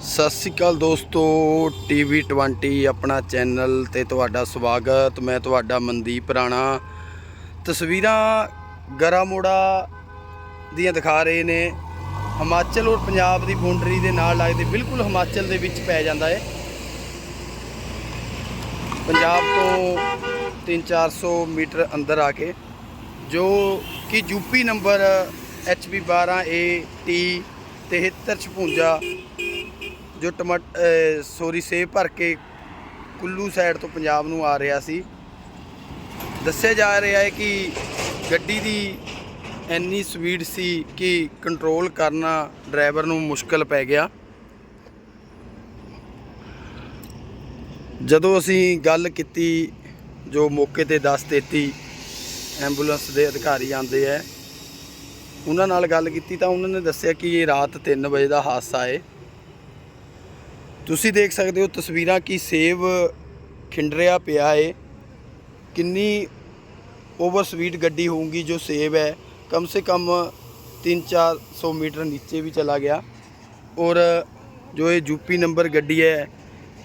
ਸਤਿ ਸ਼੍ਰੀ ਅਕਾਲ ਦੋਸਤੋ ਟੀਵੀ 20 ਆਪਣਾ ਚੈਨਲ ਤੇ ਤੁਹਾਡਾ ਸਵਾਗਤ। ਮੈਂ ਤੁਹਾਡਾ ਮਨਦੀਪ ਰਾਣਾ। ਤਸਵੀਰਾਂ ਗਰਾਮੋੜਾ ਦੀਆਂ ਦਿਖਾ ਰਹੇ ਨੇ। ਹਿਮਾਚਲ ਔਰ ਪੰਜਾਬ ਦੀ ਬਾਉਂਡਰੀ ਦੇ ਨਾਲ ਲੱਗਦੇ ਬਿਲਕੁਲ ਹਿਮਾਚਲ ਦੇ ਵਿੱਚ ਪੈ ਜਾਂਦਾ ਹੈ ਪੰਜਾਬ ਤੋਂ 3-400 ਮੀਟਰ ਅੰਦਰ ਆ ਕੇ, ਜੋ ਕਿ ਯੂਪੀ ਨੰਬਰ HP 12 AT 7356 ਜੋ ਟਮਾਟ ਸੋਰੀ, ਸੇਬ ਭਰ ਕੇ ਕੁੱਲੂ ਸਾਈਡ ਤੋਂ ਪੰਜਾਬ ਨੂੰ ਆ ਰਿਹਾ ਸੀ। ਦੱਸਿਆ ਜਾ ਰਿਹਾ ਹੈ ਕਿ ਗੱਡੀ ਦੀ ਇੰਨੀ ਸਪੀਡ ਸੀ ਕਿ ਕੰਟਰੋਲ ਕਰਨਾ ਡਰਾਈਵਰ ਨੂੰ ਮੁਸ਼ਕਲ ਪੈ ਗਿਆ। ਜਦੋਂ ਅਸੀਂ ਗੱਲ ਕੀਤੀ, ਜੋ ਮੌਕੇ ਤੇ 1033 ਐਂਬੂਲੈਂਸ ਦੇ ਅਧਿਕਾਰੀ ਆਂਦੇ ਹੈ, ਉਹਨਾਂ ਨਾਲ ਗੱਲ ਕੀਤੀ ਤਾਂ ਉਹਨਾਂ ਨੇ ਦੱਸਿਆ ਕਿ ਇਹ ਰਾਤ 3 ਵਜੇ ਦਾ ਹਾਦਸਾ ਹੈ। ਤੁਸੀਂ ਦੇਖ ਸਕਦੇ ਹੋ ਤਸਵੀਰਾਂ ਕਿ ਸੇਬ ਖਿੰਡਰਿਆ ਪਿਆ ਏ। ਕਿੰਨੀ ਓਵਰ ਸਪੀਡ ਗੱਡੀ ਹੋਊਗੀ ਜੋ ਸੇਬ ਹੈ। ਕਮ ਸੇ ਕਮ 3-400 ਮੀਟਰ ਨੀਚੇ ਵੀ ਚਲਾ ਗਿਆ। ਔਰ ਜੋ ਇਹ ਯੂਪੀ ਨੰਬਰ ਗੱਡੀ ਹੈ,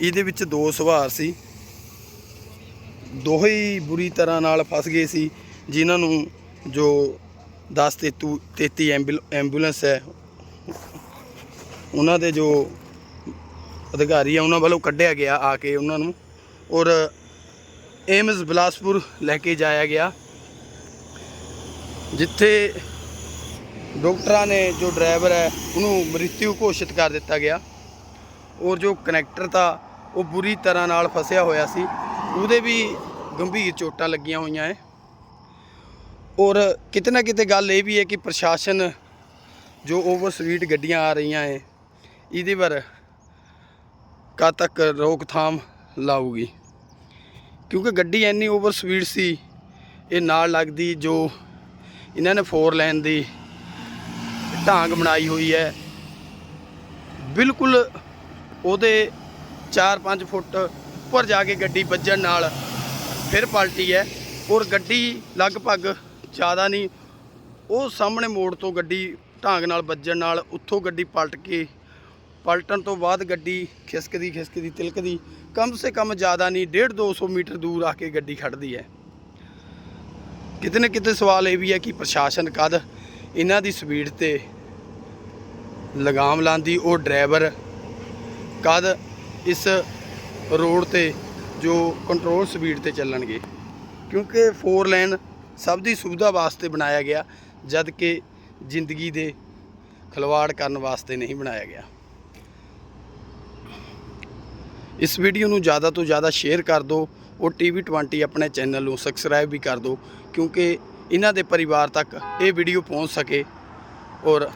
ਇਹਦੇ ਵਿੱਚ ਦੋ ਸਵਾਰ ਸੀ। ਦੋਹੇ ਹੀ ਬੁਰੀ ਤਰ੍ਹਾਂ ਨਾਲ ਫਸ ਗਏ ਸੀ, ਜਿਨ੍ਹਾਂ ਨੂੰ ਜੋ 10 ਤੇ 33 ਐਂਬੂਲ- ਐਂਬੂਲੈਂਸ ਹੈ, ਉਹਨਾਂ ਦੇ ਜੋ ਅਧਿਕਾਰੀ ਆ, ਉਹਨਾਂ ਵੱਲੋਂ ਕੱਢਿਆ ਗਿਆ ਆ ਕੇ ਉਹਨਾਂ ਨੂੰ। ਔਰ ਏਮਜ਼ ਬਿਲਾਸਪੁਰ ਲੈ ਕੇ ਜਾਇਆ ਗਿਆ। ਜਿੱਥੇ ਡਾਕਟਰਾਂ ਨੇ ਜੋ ਡਰਾਈਵਰ ਹੈ, ਉਹਨੂੰ ਮ੍ਰਿਤਿੂ ਘੋਸ਼ਿਤ ਕਰ ਦਿੱਤਾ ਗਿਆ। ਔਰ ਜੋ ਕਨੈਕਟਰ ਤਾ ਉਹ ਬੁਰੀ ਤਰ੍ਹਾਂ ਨਾਲ ਫਸਿਆ ਹੋਇਆ ਸੀ, ਉਹਦੇ ਵੀ ਗੰਭੀਰ ਚੋਟਾਂ ਲੱਗੀਆਂ ਹੋਈਆਂ ਹੈ ਔਰ ਕਿਤੇ ਨਾ ਕਿਤੇ ਗੱਲ ਇਹ ਵੀ ਹੈ ਕਿ ਪ੍ਰਸ਼ਾਸਨ ਜੋ ਓਵਰ ਸਪੀਡ ਗੱਡੀਆਂ ਆ ਰਹੀਆਂ ਹੈ ਇਹਦੇ ਪਰ ਕਦ ਤੱਕ ਰੋਕਥਾਮ ਲਾਊਗੀ? ਕਿਉਂਕਿ ਗੱਡੀ ਇੰਨੀ ਓਵਰ ਸਪੀਡ ਸੀ, ਇਹ ਨਾਲ ਲੱਗਦੀ ਜੋ ਇਹਨਾਂ ਨੇ ਫੋਰ ਲਾਈਨ ਦੀ ਢਾਂਗ ਬਣਾਈ ਹੋਈ ਹੈ। ਬਿਲਕੁਲ ਉਹਦੇ 4-5 ਫੁੱਟ ਉੱਪਰ ਜਾ ਕੇ ਗੱਡੀ ਵੱਜਣ ਨਾਲ ਫਿਰ ਪਲਟੀ ਹੈ ਔਰ ਗੱਡੀ ਲਗਭਗ ਜ਼ਿਆਦਾ ਨਹੀਂ, ਉਹ ਸਾਹਮਣੇ ਮੋੜ ਤੋਂ ਗੱਡੀ ਢਾਂਗ ਨਾਲ ਵੱਜਣ ਨਾਲ ਉੱਥੋਂ ਗੱਡੀ ਪਲਟ ਕੇ ਪਲਟਣ ਤੋਂ ਬਾਅਦ ਗੱਡੀ ਖਿਸਕਦੀ ਖਿਸਕਦੀ, ਤਿਲਕਦੀ। ਕਮ ਸੇ ਕਮ ਜ਼ਿਆਦਾ ਨਹੀਂ 1.5 200 ਮੀਟਰ ਦੂਰ ਆ ਕੇ ਗੱਡੀ ਖੜਦੀ ਹੈ। ਕਿਤੇ ਨਾ ਕਿਤੇ ਸਵਾਲ ਇਹ ਵੀ ਹੈ ਕਿ ਪ੍ਰਸ਼ਾਸਨ ਕਦ ਇਹਨਾਂ ਦੀ ਸਪੀਡ ਤੇ ਲਗਾਮ ਲਾਂਦੀ, ਉਹ ਡਰਾਈਵਰ ਕਦ ਇਸ ਰੋਡ ਤੇ ਜੋ ਕੰਟਰੋਲ ਸਪੀਡ ਤੇ ਚੱਲਣਗੇ? ਕਿਉਂਕਿ 4 ਲਾਈਨ ਸਭ ਦੀ ਸੁਵਿਧਾ ਵਾਸਤੇ ਬਣਾਇਆ ਗਿਆ, ਜਦ ਕਿ ਜ਼ਿੰਦਗੀ ਦੇ ਖਿਲਵਾੜ ਕਰਨ ਵਾਸਤੇ ਨਹੀਂ ਬਣਾਇਆ ਗਿਆ। ਇਸ ਵੀਡੀਓ ਨੂੰ ਜ਼ਿਆਦਾ ਤੋਂ ਜ਼ਿਆਦਾ ਸ਼ੇਅਰ ਕਰ ਦਿਓ ਔਰ ਟੀਵੀ 20 ਆਪਣੇ ਚੈਨਲ ਨੂੰ ਸਬਸਕ੍ਰਾਈਬ ਵੀ ਕਰ ਦਿਓ, ਕਿਉਂਕਿ ਇਹਨਾਂ ਦੇ ਪਰਿਵਾਰ ਤੱਕ ਇਹ ਵੀਡੀਓ ਪਹੁੰਚ ਸਕੇ ਔਰ